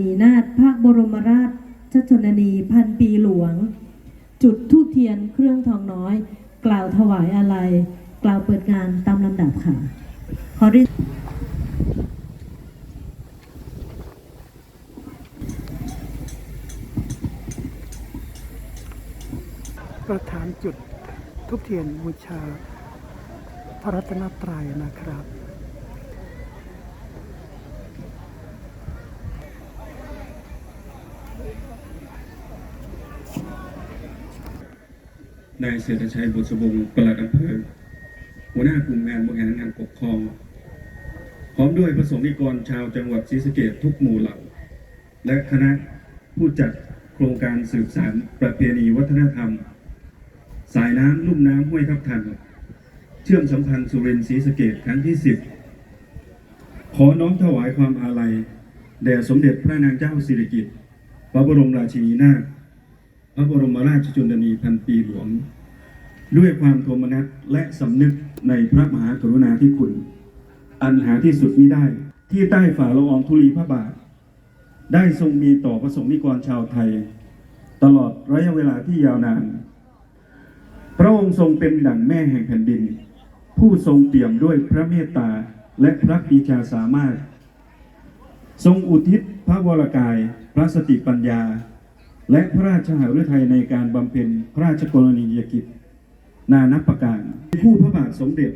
นีนาถพระบรมราชชนนีพันปีหลวง จุดทูบเทียนเครื่องทองน้อย กล่าวถวายอะไร กล่าวเปิดงานตามลำดับค่ะ ขอเรียนประธานจุดทุบเทียนบูชาพระรัตนตรัยนะครับ นายเศรษฐชัยบุษบงศ์ปลัดอำเภอหัวหน้ากลุ่มงานบริหารงานปกครอง พร้อมด้วยพระสงฆ์นิกรชาวจังหวัดศรีสะเกษทุกหมู่เหล่า และคณะผู้จัดโครงการสืบสานประเพณีวัฒนธรรม สายน้ำลุ่มน้ำห้วยทับทัน เชื่อมสัมพันธ์สุรินทร์ศรีสะเกษครั้งที่ 10 ขอน้อมถวายความอาลัยแด่สมเด็จพระนางเจ้าสิริกิติ์พระบรมราชินีนาถ พระบรมราชชนนีพันปีหลวง ด้วยความโทมนัสและสำนึกในพระมหากรุณาธิคุณ อันหาที่สุดมิได้ที่ใต้ฝ่าละอองธุลีพระบาท ได้ทรงมีต่อประสงค์นิกรชาวไทย ตลอดระยะเวลาที่ยาวนาน พระองค์ทรงเป็นดั่งแม่แห่งแผ่นดิน ผู้ทรงเปี่ยมด้วยพระเมตตาและพระปีชาสามารถ ทรงอุทิศพระวรกาย พระสติปัญญา และพระราชหฤทัยในการบำเพ็ญพระราชกรณียกิจ นานับประการผู้พระบาทสมเด็จ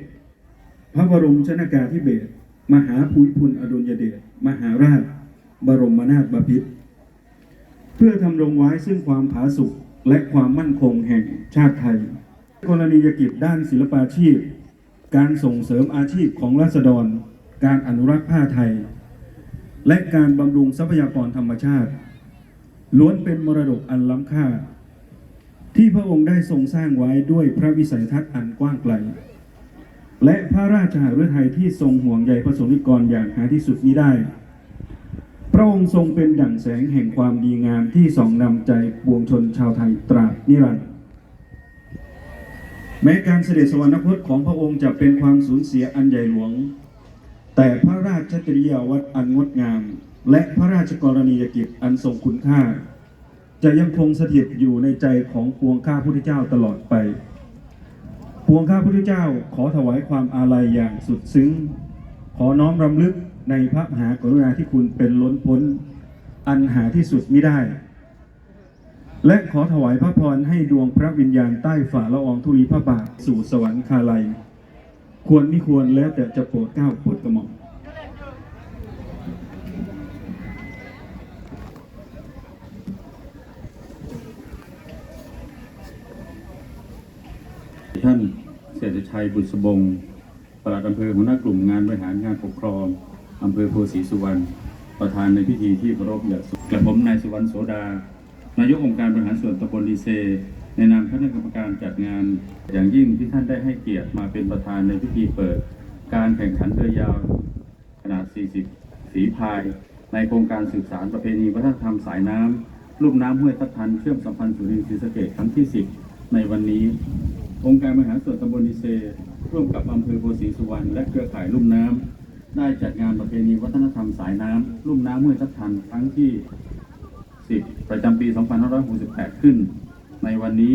พระบรมชนากาธิเบศรมหาภูมิพลอดุลยเดชมหาราช บรมนาถบพิตรเพื่อทำรงไว้ซึ่งความผาสุกและความมั่นคงแห่งชาติไทย กรณียกิจด้านศิลปาชีพ การส่งเสริมอาชีพของราษฎร การอนุรักษ์ผ้าไทย และการบำรุงทรัพยากรธรรมชาติ ล้วนเป็นมรดกอันล้ำค่า ที่พระองค์ได้ทรงสร้างไว้ด้วยพระวิสัยทัศน์อันกว้างไกล และพระราชหฤทัยที่ทรงห่วงใยพระสงฆ์นิกรอย่างหาที่สุดมิได้ พระองค์ทรงเป็นดั่งแสงแห่งความดีงามที่ส่องนำใจปวงชนชาวไทยตราบนิรันดร์แม้การเสด็จสวรรคตของพระองค์จะเป็นความสูญเสียอันใหญ่หลวง แต่พระราชจริยาวัดอันงดงาม และพระราชกรณียกิจอันทรงคุณค่า จะยังคงสถิตอยู่ในใจของปวงข้าพุทธเจ้าตลอดไป ปวงข้าพุทธเจ้าขอถวายความอาลัยอย่างสุดซึ้ง ขอน้อมรำลึกในพระมหากรุณาธิคุณเป็นล้นพ้น อันหาที่สุดไมิได้ และขอถวายพระพรให้ดวงพระวิญญาณใต้ฝ่าละอองธุลีพระบาทสู่สวรรคาลัย ควรไม่ควรแล้วแต่จะโปรดเก้าโปรดกระหม่อม ท่านเศรษฐชัยบุษบงปลัดอำเภอหัวหน้ากลุ่มงานบริหารงานปกครองอำเภอโพธิ์ศรีสุวรรณประธานในพิธีที่เคารพอย่างสูงกระผมนายสุวรรณโสดา นายกองค์การบริหารส่วนตำบลดีเซ ในนามคณะกรรมการจัดงาน อย่างยิ่งที่ท่านได้ให้เกียรติมาเป็นประธานในพิธีเปิด การแข่งขันเรือยาว ขนาด 40 ฝีพาย ในโครงการสืบสารประเพณีวัฒนธรรมสายน้ำลุ่มน้ำห้วยทับทันเชื่อมสัมพันธ์สุรินทร์ศรีสะเกษครั้งที่ 10 ในวันนี้ องค์การบริหารส่วนตำบลนิเซ ร่วมกับอำเภอโพธิ์ศรีสุวรรณและเครือข่ายลุ่มน้ำได้จัดงานประเพณีวัฒนธรรมสายน้ำลุ่มน้ำห้วยทับทันครั้งที่ 10 ประจำปี 2568 ขึ้น ในวันนี้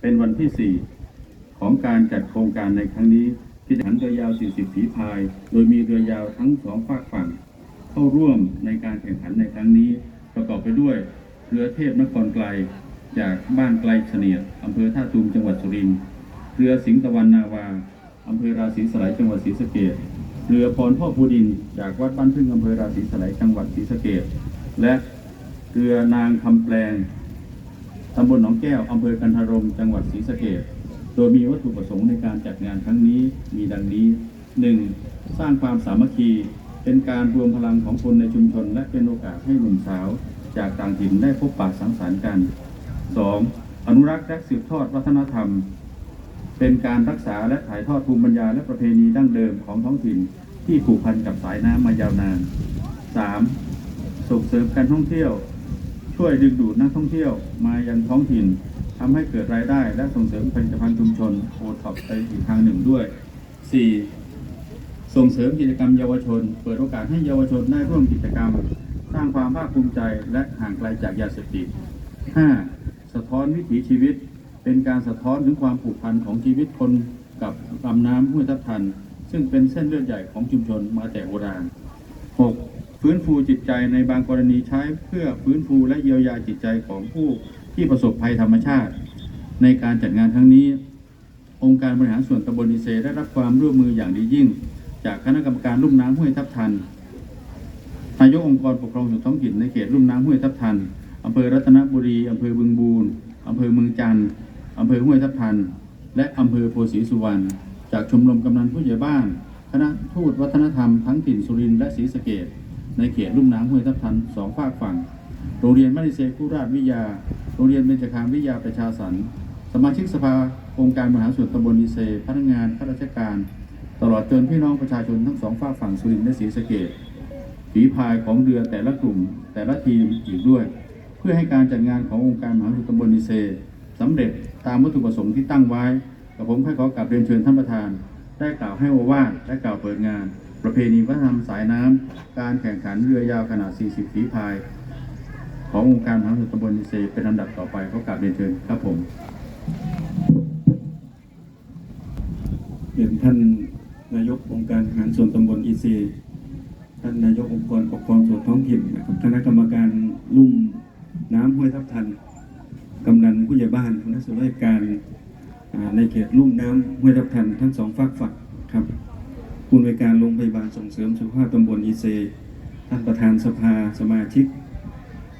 เป็นวันที่ 4 ของการจัดโครงการในครั้งนี้ ที่จะหันเรือยาว 40 ฝีพาย โดยมีเรือยาวทั้งสองฝากฝั่ง เข้าร่วมในการแข่งขันในครั้งนี้ ประกอบไปด้วยเรือเทพนครไกล จากบ้านไกลเฉนียดอำเภอท่าตูมจังหวัดสุรินทร์เรือสิงห์ตะวันนาวาอำเภอราศีสไลยจังหวัดศรีสะเกษเรือพรพ่อภูดิน จากวัดบ้านพึ่งอำเภอราศีสไลยจังหวัดศรีสะเกษและเรือนางคำแปลงตำบลหนองแก้วอำเภอกันทารมจังหวัดศรีสะเกษโดยมีวัตถุประสงค์ในการจัดงานครั้งนี้มีดังนี้ 1. สร้างความสามัคคีเป็นการรวมพลังของคนในชุมชน และเป็นโอกาสให้หนุ่มสาว จากต่างถิ่นได้พบปะสังสรรค์กัน 2. อนุรักษ์และสืบทอดวัฒนธรรม เป็นการรักษาและถ่ายทอดภูมิปัญญาและประเพณีดั้งเดิมของท้องถิ่นที่ผูกพันกับสายน้ำมายาวนาน 3. ส่งเสริมการท่องเที่ยว ช่วยดึงดูดนักท่องเที่ยวมายังท้องถิ่นทำให้เกิดรายได้และส่งเสริมผลิตภัณฑ์ชุมชนโอท็อปไปอีกทางหนึ่งด้วย 4. ส่งเสริมกิจกรรมเยาวชน เปิดโอกาสให้เยาวชนได้ร่วมกิจกรรม สร้างร้างความภาคภูมิใจและห่างไกลจากยาเสพติด 5. สะท้อนวิถีชีวิต เป็นการสะท้อนถึงความผูกพันของชีวิตคนกับลำน้ำห้วยทับทัน ซึ่งเป็นเส้นเลือดใหญ่ของชุมชนมาแต่โบราณ 6. ฟื้นฟูจิตใจในบางกรณีใช้เพื่อฟื้นฟูและเยียวยาจิตใจของผู้ที่ประสบภัยธรรมชาติ ในการจัดงานครั้งนี้ องค์การบริหารส่วนตำบลอิเซได้รับความร่วมมืออย่างดียิ่ง จากคณะกรรมการลุ่มน้ำห้วยทับทันนายกองค์กรปกครองส่วนท้องถิ่นในเขตลุ่มน้ำห้วยทับทัน อำเภอรัตนบุรีอำเภอบึงบูรอำเภอเมืองจันทร์อำเภอห้วยทับทัน และอำเภอโพธิ์ศรีสุวรรณจากชมรมกำนันผู้ใหญ่บ้าน คณะทูตวัฒนธรรมทั้งถิ่นสุรินทร์และศรีสะเกดในเขตลุ่มน้ำห้วยทับทันสองฝากฝั่ง โรงเรียนมัธยเซคุราชวิทยา โรงเรียนเบญจคามวิทยาประชาสรรค์สมาชิกสภาองค์การบริหาส่วนตำบลอิเซพนักงานข้าราชการ ตลอดจนพี่น้องประชาชนทั้งสองฝากฝั่งสุรินทร์และศรีสะเกดฝีพายของเรือแต่ละกลุ่มแต่ละทีมอีกด้วย เพื่อให้การจัดงานขององค์การมหาวิทยาลัยตำบลนิเซสำเร็จตามวัตถุประสงค์ที่ตั้งไว้กับผมให้ขอกลับเรียนเชิญท่านประธาน ได้กล่าวให้โอวาทและกล่าวเปิดงาน ประเพณีวัฒนธรรมสายน้ำการแข่งขันเรือยาวขนาด 40 ฝีพาย ขององค์การมหาวิทยาลัยตำบลนิเซเป็นลำดับต่อไปขอกลับเรียนเชิญครับผมเรียนท่านนายกองค์การบริหารส่วนตำบลอีซีท่านนายกองค์กรปกครองส่วนท้องถิ่นนะครับคณะกรรมการลุ่ม น้ำห้วยทับทันกำนันผู้ใหญ่บ้านคณะส่วนราชการในเขตลุ่มน้ำห้วยทับทันทั้งสองฝากฝั่งครับผู้อำนวยการโรงพยาบาลส่งเสริมสุขภาพตำบลอีเซท่านประธานสภาสมาชิก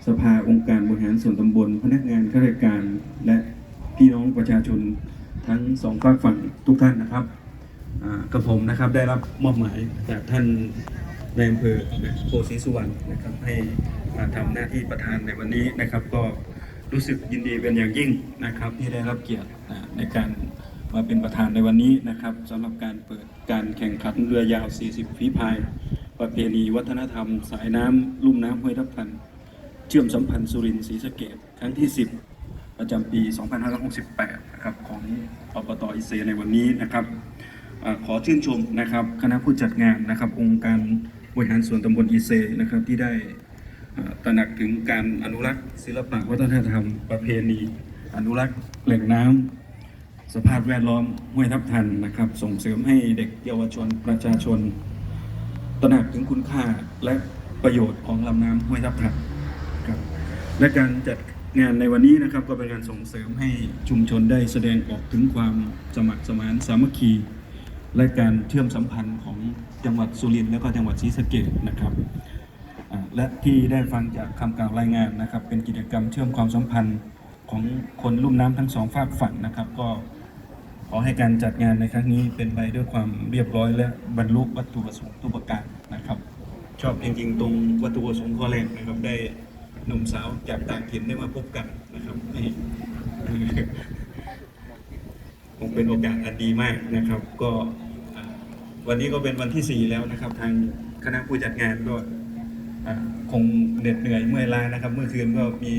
สภาองค์การบริหารส่วนตำบล พนักงานข้าราชการ และพี่น้องประชาชนทั้งสองฝากฝั่งทุกท่านนะครับกับผมนะครับได้รับมอบหมายจากท่านในอำเภอโพธิสุวรรณนะครับให้ มาทำหน้าที่ประธานในวันนี้นะครับ ก็รู้สึกยินดีเป็นอย่างยิ่งนะครับ ที่ได้รับเกียรติในการมาเป็นประธานในวันนี้นะครับสำหรับการเปิดการแข่งขันเรือยาว 40 ฝีพาย ประเพณีวัฒนธรรม สายน้ำลุ่มน้ำห้วยทับทัน เชื่อมสัมพันธ์สุรินทร์ศรีสะเกดครั้งที่ 10 ประจำปี 2568 นะครับของอบตอิเซในวันนี้นะครับอขอชื่นชมนะครับคณะผู้จัดงานนะครับ องค์การบริหารส่วนตำบลอิเซนะครับที่ได้ ตระหนักถึงการอนุรักษ์ ศิลปะวัฒนธรรม ประเพณี อนุรักษ์แหล่งน้ำสภาพแวดล้อมห้วยทับทันนะครับ ส่งเสริมให้เด็กเยาวชนประชาชน ตระหนักถึงคุณค่าและประโยชน์ของลำน้ำห้วยทับทันครับและการจัดงานในวันนี้นะครับก็เป็นการส่งเสริมให้ชุมชนได้แสดงออกถึงความสมัครสมานสามัคคี และการเชื่อมสัมพันธ์ของจังหวัดสุรินทร์และก็จังหวัดศรีสะเกษนะครับ และที่ได้ฟังจากคำกล่าวรายงานนะครับ เป็นกิจกรรมเชื่อมความสัมพันธ์ของคนลุ่มน้ำทั้งสองฝากฝั่งนะครับ ก็ขอให้การจัดงานในครั้งนี้เป็นไปด้วยความเรียบร้อย และบรรลุวัตถุประสงค์ทุกประการนะครับ ชอบจริงๆ ตรงวัตถุประสงค์ข้อแรกนะครับได้หนุ่มสาวจากต่างถิ่นได้มาพบกันนะครับนี่คงเป็นโอกาสอันดีมากนะครับ ก็วันนี้ก็เป็นวันที่ 4 แล้วนะครับ ทางคณะผู้จัดงานก็อ่า คงเหน็ดเหนื่อยเมื่อยล้านะครับ เมื่อคืนก็มี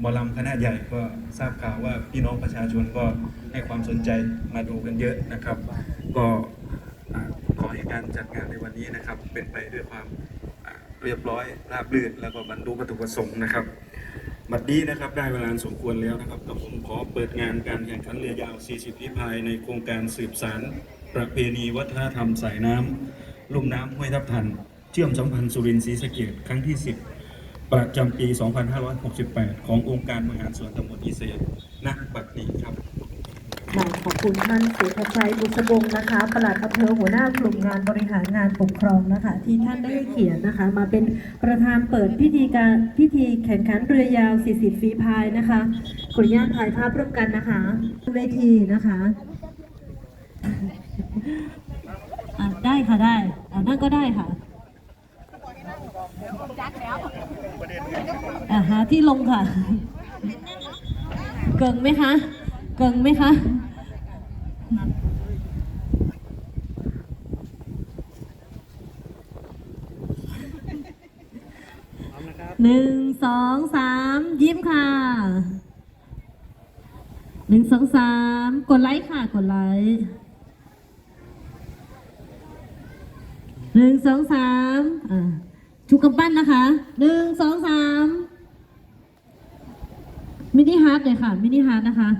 หมอลำคณะใหญ่ก็ทราบข่าวว่าพี่น้องประชาชนก็ให้ความสนใจมาดูกันเยอะนะครับ ก็ขอให้การจัดงานในวันนี้นะครับ เป็นไปด้วยความเรียบร้อยราบรื่นแล้วก็บรรลุวัตถุประสงค์นะครับบัดนี้นะครับได้เวลาสมควรแล้วนะครับกับผมขอเปิดงานการแข่งขันเรือยาว 40พิพายในโครงการสืบสารประเพณีวัฒนธรรมสายน้ำลุ่มน้ำห้วยทับทัน ชื่อมสัมพันธ์สุรินทร์ศรีสะเกดครั้งที่ 10 ประจำปี 2568 ขององค์การบริหารส่วนตำบลอีเซณบัดนี้ครับค่ะขอบคุณท่านสุภชัยบุษบงนะคะปลัดอำเภอหัวหน้ากลุ่มงานบริหารงานปกครองนะคะ ที่ท่านได้เขียนนะคะ มาเป็นประธานเปิดพิธีการพิธีแข่งขันเรือยาว 40 ฝีพายนะคะขออนุญาตถ่ายภาพร่วมกันนะคะเวทีนะคะะได้ค่ะได้อะนั่นก็ได้ค่ะ อะหาที่ลงค่ะ เกิงไหมคะ เกิงไหมคะหนึ่งสองสามยิ้มค่ะหนึ่งสองสามกดไลค์ค่ะ กดไลค์หนึ่งสองสามอ่าชูกำปั้นนะคะหนึ่งสองสาม มินิฮาร์ดเลยค่ะ มินิฮาร์ดนะคะ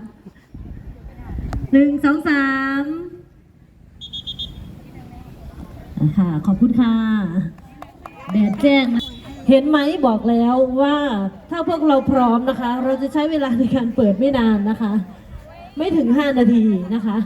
หนึ่งสองสามอะค่ะขอบคุณค่ะแดดแจ้งนะเห็นไหมบอกแล้วว่าถ้าพวกเราพร้อมนะคะ เราจะใช้เวลาในการเปิดไม่นานนะคะ ไม่ถึง 5 นาทีนะคะ